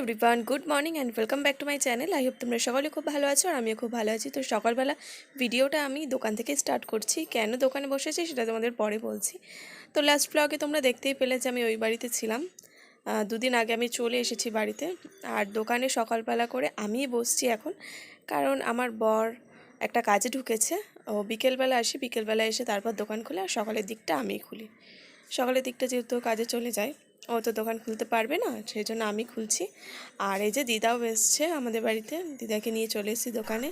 Everyone good morning and welcome back to my channel I hope তোমরা সকলে খুব ভালো আছো আর আমিও খুব ভালো আছি। তো সকালবেলা ভিডিওটা আমি দোকান থেকে স্টার্ট করছি। কেন দোকানে বসেছি সেটা তোমাদের পরে বলছি। তো লাস্ট ব্লগে তোমরা দেখতেই পেলে যে আমি ওই বাড়িতে ছিলাম। দুদিন আগে আমি চলে এসেছি বাড়িতে। আর দোকানে সকালবেলা করে আমিই বসছি এখন। কারণ আমার বর একটা কাজে ঢুকেছে। ও বিকেলবেলা আসি, বিকেলবেলা এসে তারপর দোকান খুলে আর সকালের দিকটা আমিই খুলি। সকালের দিকটা যেহেতু কাজে চলে যায়। ও তো দোকান খুলতে পারবে না সেই জন্য আমি খুলছি। আর এই যে দিদাও এসছে আমাদের বাড়িতে, দিদাকে নিয়ে চলে এসেছি দোকানে।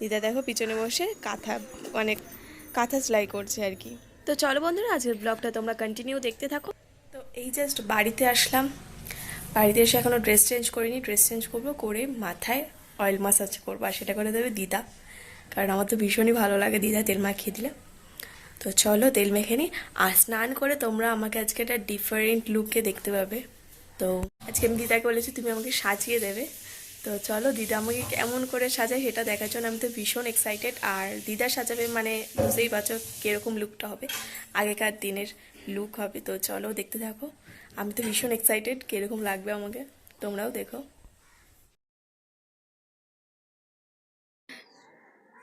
দিদা দেখো পিছনে বসে কাঁথা মানে কাঁথা সেলাই করছে আর কি। তো চলো বন্ধুরা, আজকের ব্লগটা তোমরা কন্টিনিউ দেখতে থাকো। তো এই জাস্ট বাড়িতে আসলাম। বাড়িতে এসে এখনও ড্রেস চেঞ্জ করিনি ড্রেস চেঞ্জ করব করে মাথায় অয়েল মাসাজ করব, আর সেটা করে দেবে দিদা। কারণ আমার তো ভীষণই ভালো লাগে দিদা, তেল মাখিয়ে দিলে। তো চলো তেল মেখে নিই। আর স্নান করে তোমরা আমাকে আজকে একটা ডিফারেন্ট লুকে দেখতে পাবে। তো আজকে আমি দিদাকে বলেছি, তুমি আমাকে সাজিয়ে দেবে। তো চলো দিদা আমাকে কেমন করে সাজায় সেটা দেখার জন্য আমি তো ভীষণ এক্সাইটেড আর দিদা সাজাবে মানে বুঝতেই পারছ কীরকম লুকটা হবে। আগেকার দিনের লুক হবে। তো চলো দেখতে থাকো। আমি তো ভীষণ এক্সাইটেড কীরকম লাগবে আমাকে। তোমরাও দেখো।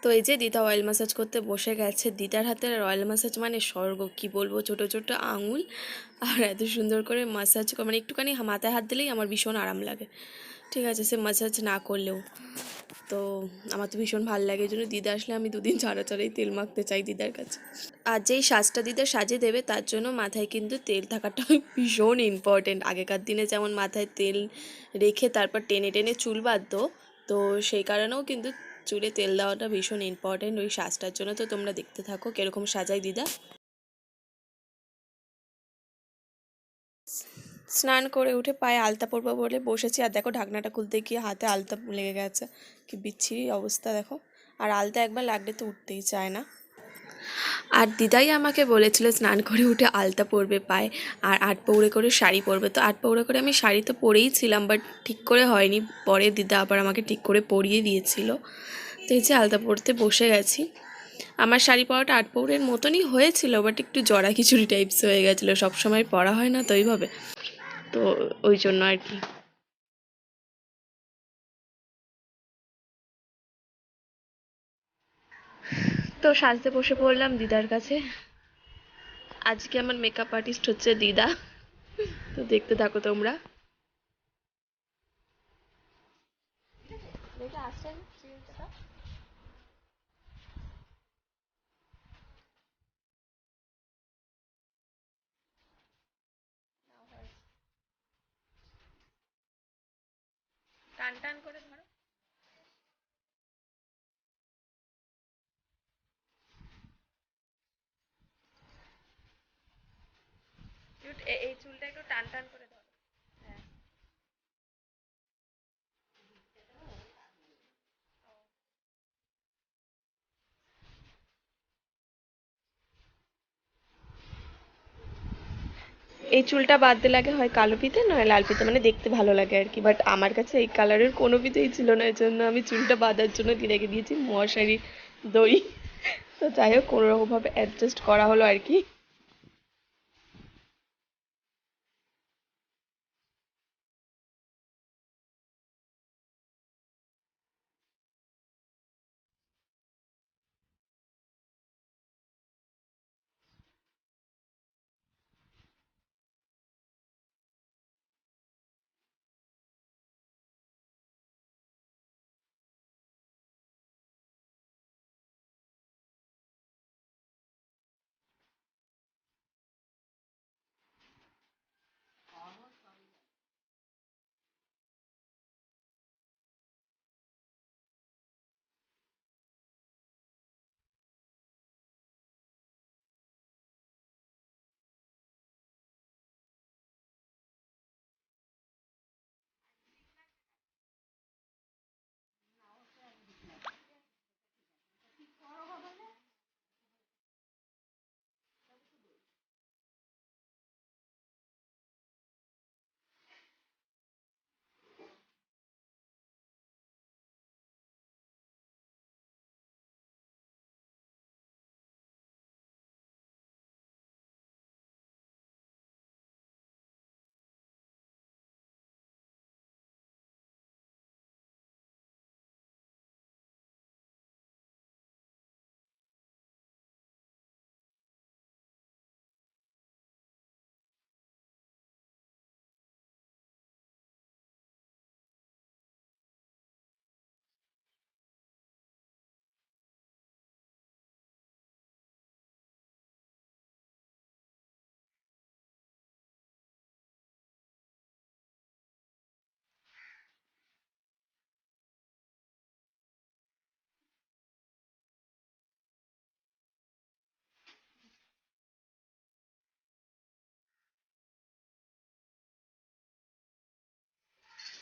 তো এই যে দিদা অয়েল ম্যাসাজ করতে বসে গেছে, দিদার হাতের অয়েল ম্যাসাজ মানে স্বর্গ, কি বলব? ছোট ছোট আঙুল আর এত সুন্দর করে মাসাজ মানে একটুখানি মাথায় হাত দিলেই আমার ভীষণ আরাম লাগে। ঠিক আছে, সে মাসাজ না করলেও। তো আমার তো ভীষণ ভালো লাগে জন্য দিদা আসলে আমি দুদিন ছাড়া ছাড়াই তেল মাখতে চাই দিদার কাছে। আর যেই সাজটা দিদা সাজিয়ে দেবে, তার জন্য মাথায় কিন্তু তেল থাকাটা ভীষণ ইম্পর্টেন্ট আগেকার দিনে যেমন মাথায় তেল রেখে তারপর টেনে টেনে চুল বাঁধতো, তো সেই কারণেও কিন্তু চুলে তেল দেওয়াটা ভীষণ ইম্পর্টেন্ট ওই সাজটার জন্য, তো তোমরা দেখতে থাকো কীরকম সাজাই দিদা। স্নান করে উঠে পায়ে আলতা পরব বলে বসেছি, আর দেখো ঢাকনাটা খুলতে গিয়ে হাতে আলতা লেগে গেছে, কি বিচ্ছিরি অবস্থা দেখো। আর আলতা একবার লাগলে তো উঠতেই চায় না। আর দিদাই আমাকে বলেছিল স্নান করে উঠে আলতা পরবে পায়ে, আর আট পৌড়ে করে শাড়ি পরবে। তো আট পৌড়ে করে আমি শাড়ি তো পরেই ছিলাম বাট ঠিক করে হয়নি। পরে দিদা আবার আমাকে ঠিক করে পরিয়ে দিয়েছিল। তো এই যে আলতা পরতে বসে গেছি। আমার শাড়ি পরাটা আট পৌড়ের মতনই হয়েছিল বাট একটু জড়া খিচুড়ি টাইপস হয়ে গেছিল। সবসময় পরা হয় না তো ওইভাবে। তো ওই জন্য আর কি। তো সাজতে বসে পড়লাম দিদার কাছে। আজকে আমার মেকআপ আর্টিস্ট হচ্ছে দিদা। তো দেখতে থাকো তোমরা। টান টান করে ধরো একটু এ- এই চুলটা একটু টান টান করে ধরো। হ্যাঁ। এই চুলটা বাঁধতে লাগে হয় কালো ফিতে নয় লাল ফিতে মানে দেখতে ভালো লাগে আর কি। বাট আমার কাছে এই কালারের কোনো ফিতেই ছিল না। এর জন্য আমি চুলটা বাঁধার জন্য রেখে দিয়েছি মশারি দড়ি তো যাই হোক কোনো রকমভাবে অ্যাডজাস্ট করা হলো আর কি।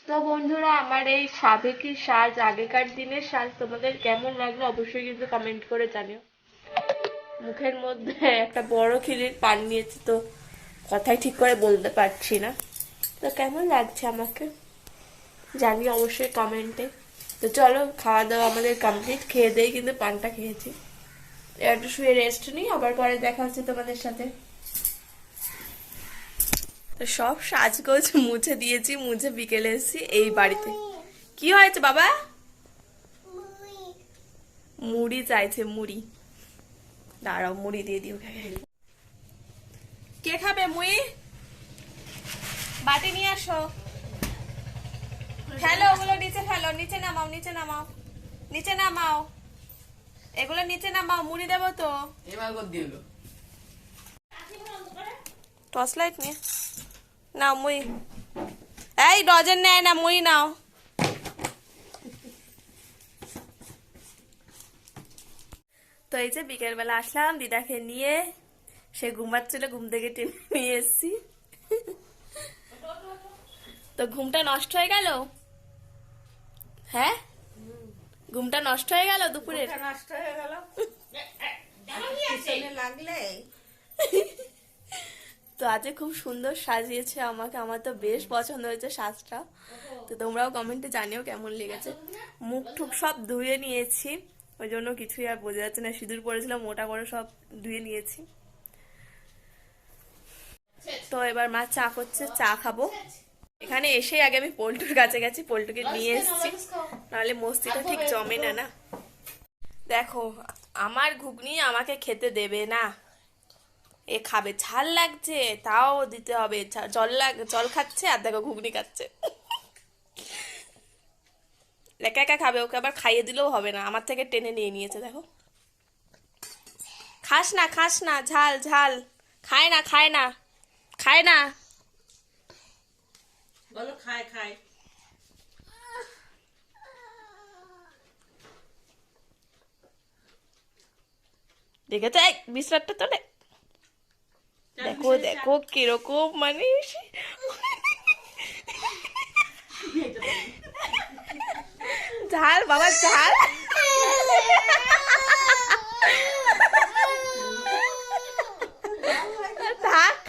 তো বন্ধুরা, আমার এই সাবেকি সাজ আগেকার দিনের সাজ তোমাদের কেমন লাগল অবশ্যই কিন্তু কমেন্ট করে জানিও। মুখের মধ্যে একটা বড় খিলির পান নিয়েছি তো কথাই ঠিক করে বলতে পারছি না। তো কেমন লাগছে আমাকে? জানি অবশ্যই কমেন্টে তো চলো, খাওয়া দাওয়া আমাদের কমপ্লিট খেয়ে দিয়ে কিন্তু পানটা খেয়েছি। একটু শুয়ে রেস্ট নিই, আবার পরে দেখা হচ্ছে তোমাদের সাথে। তো সব সাজগোজ মুছে দিয়েছি মুছে বিকেলে এসেছি এই বাড়িতে। কি হয়েছে বাবা? মুড়ি চাইছে মুড়ি। দাঁড়াও মুড়ি দিয়ে দিও কে খাবে মুড়ি? বাটি নিয়ে আসো। ফেলো ওগুলো নিচে ফেলো নিচে নামাও নিচে নামাও নিচে নামাও। এগুলো নিচে নামাও মুড়ি দেবো তো। টর্চ লাইট নিয়ে। নাও মুই। এই ডজন নেয় না মুই নাও। তো এই যে বিকেলবেলা আসলাম দিদাকে নিয়ে সে ঘুমাচ্ছিল ঘুম থেকে টেনে নিয়ে এসছি। তো ঘুমটা নষ্ট হয়ে গেল? হ্যাঁ? ঘুমটা নষ্ট হয়ে গেল দুপুরে নষ্ট হয়ে গেল। লাগলে তো আজকে খুব সুন্দর সাজিয়েছে আমাকে। আমার তো বেশ পছন্দ হয়েছে সাজটা। তো তোমরাও কমেন্টে জানিও কেমন লেগেছে। মুখ টুক সব ধুয়ে নিয়েছি। ওই জন্য কিছুই আর বোঝা যাচ্ছে না। সিঁদুর পরেছিলাম, মোটা করে সব ধুয়ে নিয়েছি। তো এবার মা চা করছে, চা খাব। এখানে এসে আগে আমি পল্টুর কাছে গেছি। পল্টুকে নিয়ে এসেছি। নাহলে মস্তিটা ঠিক জমে না না। দেখো, আমার ঘুগনি আমাকে খেতে দেবে না। এ খাবে ঝাল লাগছে তাও দিতে হবে জল লাগ জল খাচ্ছে আর দেখো ঘুগনি খাচ্ছে। একা একা খাবে ওকে আবার খাইয়ে দিলেও হবে না আমার থেকে টেনে নিয়ে নিয়েছে দেখো। খাস না খাস না ঝাল ঝাল। খায় না খায় না খায় না। বলো খায় খায়। দেখেছ এই বিস্তারটা তোলে? দেখো দেখো কীরকম মানে ঝাল বাবা ঝাল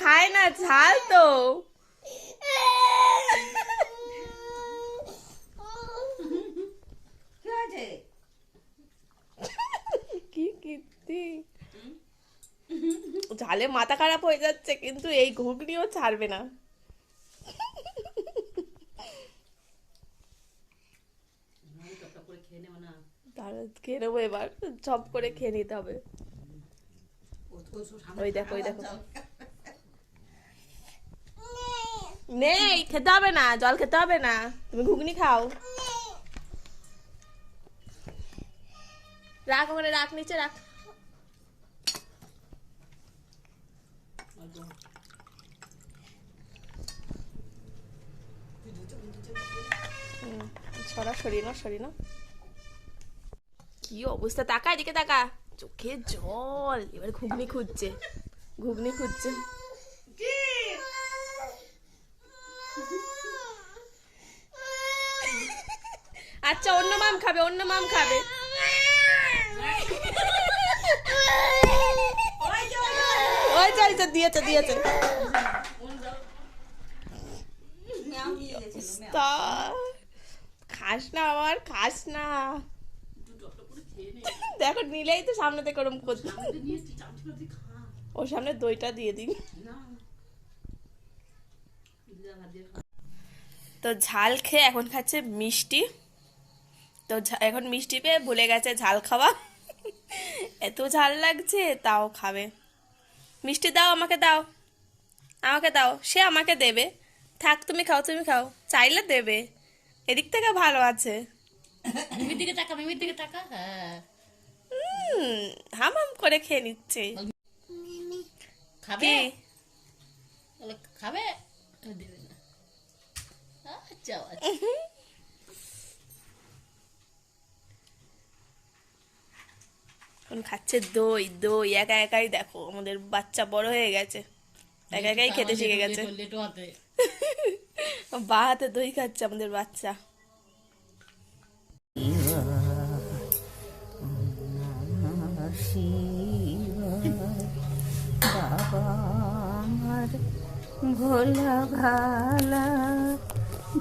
খায় না ঝাল তো কি আছে কি কীর্তি ঝালে মাথা খারাপ হয়ে যাচ্ছে, কিন্তু এই ঘুগনিও ছাড়বে না। করে খেয়ে নিতে হবে। ওই দেখো ওই দেখো। নেই, খেতে হবে না, জল খেতে হবে না। তুমি ঘুগনি খাও। রাখ, ওখানে রাখ, নিচে রাখ। সরা সরিয়ে নাও সরিয়ে কি অবস্থা? তাকা এদিকে তাকা। চোখে জল। এবার ঘুগনি খুঁজছে। ঘুগনি খুঁজছে। আচ্ছা অন্য মাম খাবে অন্য মাম খাবে। ওই যে দিয়েছে দিয়েছে তা খাস না আবার খাস না দেখো নিলেই তো সামনে থেকে ওরম করছে। ওর সামনে দইটা দিয়ে দিন। তো ঝাল খেয়ে এখন খাচ্ছে মিষ্টি। তো এখন মিষ্টি পেয়ে ভুলে গেছে ঝাল খাওয়া। এত ঝাল লাগছে তাও খাবে। মিষ্টি দাও আমাকে দাও। আমাকে দাও সে আমাকে দেবে। থাক তুমি খাও তুমি খাও চাইলে দেবে। এদিক থেকে ভালো আছে। মিমির দিকে তাকা মিমির দিকে তাকা। হ্যাঁ। হাম হাম করে খেয়ে নিচ্ছে। খাবে? খাবে? দেবে না। আচ্ছা এখন খাচ্ছে দই দই একা একাই দেখো আমাদের বাচ্চা বড় হয়ে গেছে। একা একাই খেতে শিখে গেছে। বা হাতে দই খাচ্ছে আমাদের বাচ্চা। বাবা আমার ভোলা ভালা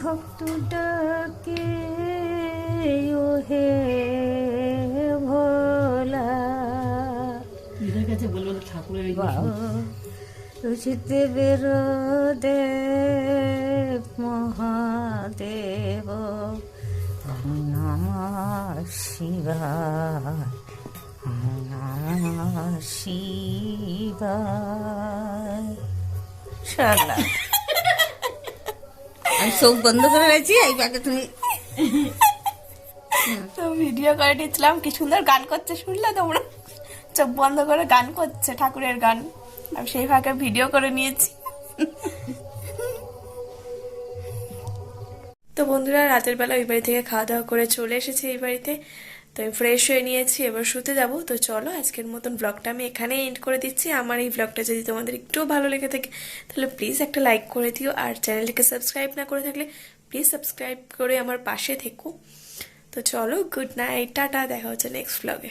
ভক্ত ডাকে ও হে রুচিতে দেব মহাদেব নম শিবায় নম শিবায় শালা আমি চোখ বন্ধ করে রয়েছি এই পাকে তুমি তো ভিডিও করে নিচ্ছিলাম কি সুন্দর গান করছে, শুনলে তোমরা? চোখ বন্ধ করে গান করছে ঠাকুরের গান। আমি সেই ফাঁকে ভিডিও করে নিয়েছি। তো বন্ধুরা, রাতের বেলা ওই বাড়ি থেকে খাওয়া দাওয়া করে চলে এসেছি এই বাড়িতে। তো আমি ফ্রেশ হয়ে নিয়েছি, এবার শুতে যাব। তো চলো, আজকের মতন ব্লগটা আমি এখানেই এন্ড করে দিচ্ছি। আমার এই ব্লগটা যদি তোমাদের একটুও ভালো লেগে থাকে, তাহলে প্লিজ একটা লাইক করে দিও। আর চ্যানেলটিকে সাবস্ক্রাইব না করে থাকলে প্লিজ সাবস্ক্রাইব করে আমার পাশে থেকো। তো চলো গুড নাইট টাটা, দেখা হচ্ছে নেক্সট ব্লগে